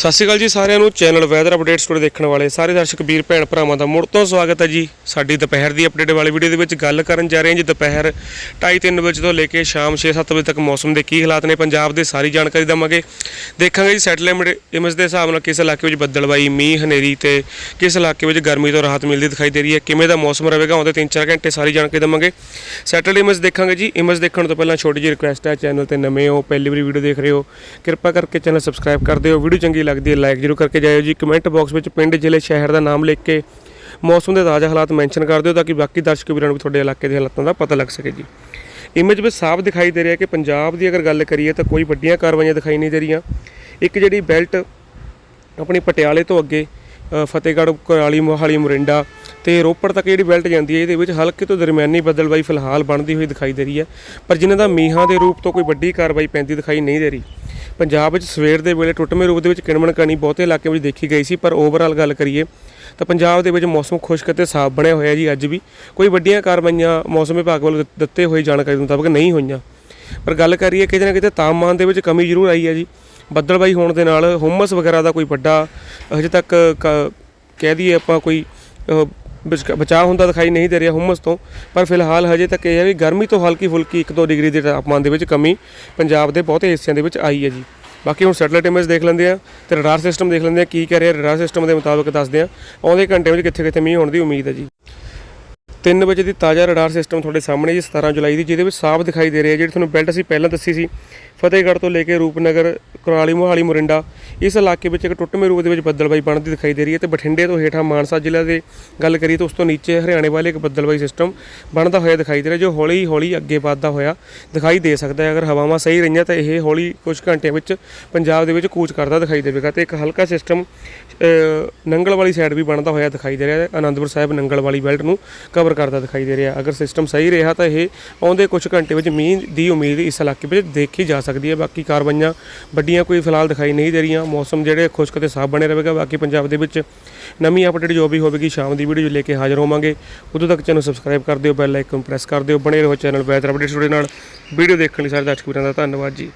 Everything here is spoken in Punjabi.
ਸਤਿ ਸ਼੍ਰੀ ਅਕਾਲ ਜੀ ਸਾਰਿਆਂ ਨੂੰ। ਚੈਨਲ ਵੈਦਰ ਅਪਡੇਟਸ ਟੂਡੇ ਦੇਖਣ ਵਾਲੇ ਸਾਰੇ ਦਰਸ਼ਕ, ਵੀਰ, ਭੈਣ, ਭਰਾਵਾਂ ਦਾ ਮੁੜ ਤੋਂ ਸਵਾਗਤ ਹੈ ਜੀ। ਸਾਡੀ ਦੁਪਹਿਰ ਦੀ ਅਪਡੇਟ ਵਾਲੀ ਵੀਡੀਓ ਦੇ ਵਿੱਚ ਗੱਲ ਕਰਨ ਜਾ ਰਹੇ ਹਾਂ ਜੀ। ਦੁਪਹਿਰ 2:30 ਵਜੇ ਤੋਂ ਲੈ ਕੇ ਸ਼ਾਮ 6-7 ਵਜੇ ਤੱਕ ਮੌਸਮ ਦੇ ਕੀ ਹਾਲਾਤ ਨੇ ਪੰਜਾਬ ਦੇ ਸਾਰੀ ਜਾਣਕਾਰੀ ਦਵਾਂਗੇ। ਦੇਖਾਂਗੇ ਜੀ ਸੈਟਲਾਈਟ ਇਮੇਜ ਦੇ ਹਿਸਾਬ ਨਾਲ ਕਿਸ ਇਲਾਕੇ ਵਿੱਚ ਬੱਦਲਬਾਈ ਮੀਂਹ, ਹਨੇਰੀ ਤੇ ਕਿਸ ਇਲਾਕੇ ਵਿੱਚ ਗਰਮੀ ਤੋਂ ਰਾਹਤ ਮਿਲਦੀ ਦਿਖਾਈ ਦੇ ਰਹੀ ਹੈ, ਕਿਵੇਂ ਦਾ ਮੌਸਮ ਰਹੇਗਾ, ਉਹਦੇ 3-4 ਘੰਟੇ ਸਾਰੀ ਜਾਣਕਾਰੀ ਦਵਾਂਗੇ। ਸੈਟਲਾਈਟ ਇਮੇਜ ਦੇਖਾਂਗੇ ਜੀ। ਇਮੇਜ ਦੇਖਣ ਤੋਂ ਪਹਿਲਾਂ ਛੋਟੀ ਜਿਹੀ ਰਿਕੁਐਸਟ ਹੈ ਚੈਨਲ ਤੇ ਨਵੇਂ ਹੋ, ਪਹਿਲੀ ਵਾਰੀ ਵੀਡੀਓ ਦੇਖ ਰਹੇ ਹੋ, ਕਿਰਪਾ ਕਰਕੇ ਚੈਨਲ ਸਬਸਕ੍ਰਾਈਬ ਕਰ ਦਿਓ। ਵੀਡੀਓ ਚੰਗੀ ਲੱਗਦੀ ਹੈ। ਲਾਈਕ ਜ਼ਰੂਰ ਕਰਕੇ ਜਾਇਓ ਜੀ। ਕਮੈਂਟ ਬਾਕਸ ਵਿੱਚ ਪਿੰਡ, ਜ਼ਿਲ੍ਹੇ, ਸ਼ਹਿਰ ਦਾ ਨਾਮ ਲਿਖ ਕੇ ਮੌਸਮ ਦੇ ਤਾਜ਼ਾ ਹਾਲਾਤ ਮੈਂਸ਼ਨ ਕਰ ਦਿਓ ਤਾਂ ਕਿ ਬਾਕੀ ਦਰਸ਼ਕ ਵੀਰਾਂ ਨੂੰ ਵੀ ਤੁਹਾਡੇ ਇਲਾਕੇ ਦੇ ਹਾਲਾਤਾਂ ਦਾ ਪਤਾ ਲੱਗ ਸਕੇ ਜੀ। ਇਮੇਜ ਵਿੱਚ ਸਾਫ਼ ਦਿਖਾਈ ਦੇ ਰਿਹਾ ਕਿ ਪੰਜਾਬ ਦੀ ਅਗਰ ਗੱਲ ਕਰੀਏ ਤਾਂ ਕੋਈ ਵੱਡੀਆਂ ਕਾਰਵਾਈਆਂ ਦਿਖਾਈ ਨਹੀਂ ਦੇ ਰਹੀਆਂ। ਇੱਕ ਜਿਹੜੀ ਬੈਲਟ ਆਪਣੀ ਪਟਿਆਲੇ ਤੋਂ ਅੱਗੇ ਫਤਿਹਗੜ੍ਹ, ਕੁਰਾਲੀ, ਮੋਹਾਲੀ, ਮੁਰਿੰਡਾ ਤੇ ਰੋਪੜ ਤੱਕ ਜਿਹੜੀ ਬੈਲਟ ਜਾਂਦੀ ਹੈ, ਇਹਦੇ ਵਿੱਚ ਹਲਕੇ ਤੋਂ ਦਰਮਿਆਨੀ ਬੱਦਲਬਾਈ ਫਿਲਹਾਲ ਬਣਦੀ ਹੋਈ ਦਿਖਾਈ ਦੇ ਰਹੀ ਹੈ। ਪਰ ਜਿਨ੍ਹਾਂ ਦਾ ਮੀਂਹਾਂ ਦੇ ਰੂਪ ਤੋਂ ਕੋਈ ਵੱਡੀ ਕਾਰਵਾਈ ਪੈਂਦੀ ਦਿਖਾਈ ਨਹੀਂ ਦੇ ਰਹੀ ਪੰਜਾਬ ਵਿੱਚ ਸਵੇਰ ਦੇ ਵੇਲੇ ਟੁੱਟਵੇਂ ਰੂਪ ਦੇ ਵਿੱਚ ਕਿਣਮਣ ਕਣੀ ਬਹੁਤੇ ਇਲਾਕਿਆਂ ਵਿੱਚ ਦੇਖੀ ਗਈ ਸੀ, ਪਰ ਓਵਰਆਲ ਗੱਲ ਕਰੀਏ ਤਾਂ ਪੰਜਾਬ ਦੇ ਵਿੱਚ ਮੌਸਮ ਖੁਸ਼ਕ ਅਤੇ ਸਾਫ਼ ਬਣਿਆ ਹੋਇਆ ਜੀ ਅੱਜ ਵੀ। ਕੋਈ ਵੱਡੀਆਂ ਕਾਰਵਾਈਆਂ ਮੌਸਮ ਵਿਭਾਗ ਵੱਲੋਂ ਦਿੱਤੇ ਹੋਏ ਜਾਣਕਾਰੀ ਮੁਤਾਬਕ ਨਹੀਂ ਹੋਈਆਂ। ਪਰ ਗੱਲ ਕਰੀਏ ਕਿਤੇ ਨਾ ਕਿਤੇ ਤਾਪਮਾਨ ਦੇ ਵਿੱਚ ਕਮੀ ਜ਼ਰੂਰ ਆਈ ਹੈ ਜੀ। ਬੱਦਲਬਾਈ ਹੋਣ ਦੇ ਨਾਲ ਹੁਮਸ ਵਗੈਰਾ ਦਾ ਕੋਈ ਵੱਡਾ ਹਜੇ ਤੱਕ ਕ- ਕਹਿ ਦਈਏ ਆਪਾਂ ਕੋਈ ਬਚਾਅ ਹੁੰਦਾ ਦਿਖਾਈ ਨਹੀਂ ਦੇ ਰਿਹਾ ਹੁਮਸ ਤੋਂ। ਪਰ ਫਿਲਹਾਲ ਹਜੇ ਤੱਕ ਇਹ ਹੈ ਵੀ ਗਰਮੀ ਤੋਂ ਹਲਕੀ ਫੁਲਕੀ 1-2 ਡਿਗਰੀ ਦੇ ਤਾਪਮਾਨ ਦੇ ਵਿੱਚ ਕਮੀ ਪੰਜਾਬ ਦੇ ਬਹੁਤੇ ਹਿੱਸਿਆਂ ਦੇ ਵਿੱਚ ਆਈ ਹੈ ਜੀ। ਬਾਕੀ ਹੁਣ ਸੈਟਲਾਈਟ ਇਮੇਜ ਦੇਖ ਲੈਂਦੇ ਆ ਤੇ ਰਡਾਰ ਸਿਸਟਮ ਦੇਖ ਲੈਂਦੇ ਆ ਕੀ ਕਹਿ ਰਿਹਾ ਰਡਾਰ ਸਿਸਟਮ ਦੇ ਮੁਤਾਬਕ ਦੱਸਦੇ ਆ ਆਉਂਦੇ ਘੰਟੇ ਵਿੱਚ ਕਿੱਥੇ ਕਿੱਥੇ ਮੀਂਹ ਹੋਣ ਦੀ ਉਮੀਦ ਹੈ ਜੀ। 3 ਵਜੇ ਦੀ ਤਾਜ਼ਾ ਰਡਾਰ ਸਿਸਟਮ ਤੁਹਾਡੇ ਸਾਹਮਣੇ ਜੀ 17 ਜੁਲਾਈ ਦੀ, ਜਿਹਦੇ ਵਿੱਚ ਸਾਫ਼ ਦਿਖਾਈ ਦੇ ਰਿਹਾ ਜਿਹੜੀ ਤੁਹਾਨੂੰ ਬੈਲਟ ਅਸੀਂ ਪਹਿਲਾਂ ਦੱਸੀ ਸੀ, ਫਤਿਹਗੜ੍ਹ ਤੋਂ ਲੈ ਕੇ ਰੂਪਨਗਰ, ਕੁਰਾਲੀ, ਮੋਹਾਲੀ, ਮੁਰਿੰਡਾ, ਇਸ ਇਲਾਕੇ ਵਿੱਚ ਇੱਕ ਟੁੱਟਵੇਂ ਰੂਪ ਦੇ ਵਿੱਚ ਬੱਦਲਬਾਈ ਬਣਦੀ ਦਿਖਾਈ ਦੇ ਰਹੀ ਹੈ ਤੇ ਬਠਿੰਡੇ ਤੋਂ ਹੇਠਾਂ ਮਾਨਸਾ ਜ਼ਿਲ੍ਹਾ ਦੇ ਗੱਲ ਕਰੀਏ ਤਾਂ ਉਸ ਤੋਂ ਨੀਚੇ ਹਰਿਆਣੇ ਵਾਲੇ ਇੱਕ ਬੱਦਲਬਾਈ ਸਿਸਟਮ ਬਣਦਾ ਹੋਇਆ ਦਿਖਾਈ ਦੇ ਰਿਹਾ, ਜੋ ਹੌਲੀ ਹੌਲੀ ਅੱਗੇ ਵੱਧਦਾ ਹੋਇਆ ਦਿਖਾਈ ਦੇ ਸਕਦਾ ਹੈ। ਅਗਰ ਹਵਾਵਾਂ ਸਹੀ ਰਹੀਆਂ ਤਾਂ ਇਹ ਹੌਲੀ ਕੁਝ ਘੰਟਿਆਂ ਵਿੱਚ ਪੰਜਾਬ ਦੇ ਵਿੱਚ ਕੂਚ ਕਰਦਾ ਦਿਖਾਈ ਦੇਵੇਗਾ ਤੇ ਇੱਕ ਹਲਕਾ ਸਿਸਟਮ ਨੰਗਲ ਵਾਲੀ ਸਾਈਡ ਵੀ ਬਣਦਾ ਹੋਇਆ ਦਿਖਾਈ ਦੇ ਰਿਹਾ ਹੈ। ਆਨੰਦਪੁਰ ਸਾਹਿਬ ਨੰਗਲ ਵਾਲੀ ਬੈਲਟ ਨੂੰ ਕਵਰ ਕਰਦਾ ਦਿਖਾਈ ਦੇ ਰਿਹਾ। ਅਗਰ ਸਿਸਟਮ ਸਹੀ ਰਿਹਾ ਤਾਂ ਇਹ ਆਉਂਦੇ ਕੁਝ ਘੰਟੇ ਵਿੱਚ ਮੀਂਹ ਦੀ ਉਮੀਦ ਇਸ ਇਲਾਕੇ ਵਿੱਚ ਦੇਖੀ ਜਾ ਸਕਦੀ ਹੈ। ਬਾਕੀ ਕਾਰਵਾਈਆਂ ਵੱਡੀਆਂ ਕੋਈ ਫਿਲਹਾਲ ਦਿਖਾਈ ਨਹੀਂ ਦੇ ਰਹੀਆਂ। ਮੌਸਮ ਜਿਹੜੇ ਖੁਸ਼ਕ ਤੇ ਸਾਫ਼ ਬਣੇ ਰਹੇਗਾ। ਬਾਕੀ ਪੰਜਾਬ ਦੇ ਵਿੱਚ ਨਵੀਂ ਅਪਡੇਟ ਜੋ ਵੀ ਹੋਵੇਗੀ ਸ਼ਾਮ ਦੀ ਵੀਡੀਓ ਲੈ ਕੇ ਹਾਜ਼ਰ ਹੋਵਾਂਗੇ। ਉਦੋਂ ਤੱਕ ਚੈਨਲ ਸਬਸਕ੍ਰਾਈਬ ਕਰ ਦਿਓ ਬੈਲ ਆਈਕਨ ਪ੍ਰੈਸ ਕਰ ਦਿਓ। ਬਣੇ ਰਹੋ ਚੈਨਲ ਵੈਦਰ ਅਪਡੇਟਸ ਦੇ ਨਾਲ। ਵੀਡੀਓ ਦੇਖਣ ਲਈ ਸਾਰੇ ਦਰਸ਼ਕ ਵੀਰਾਂ ਦਾ ਧੰਨਵਾਦ ਜੀ।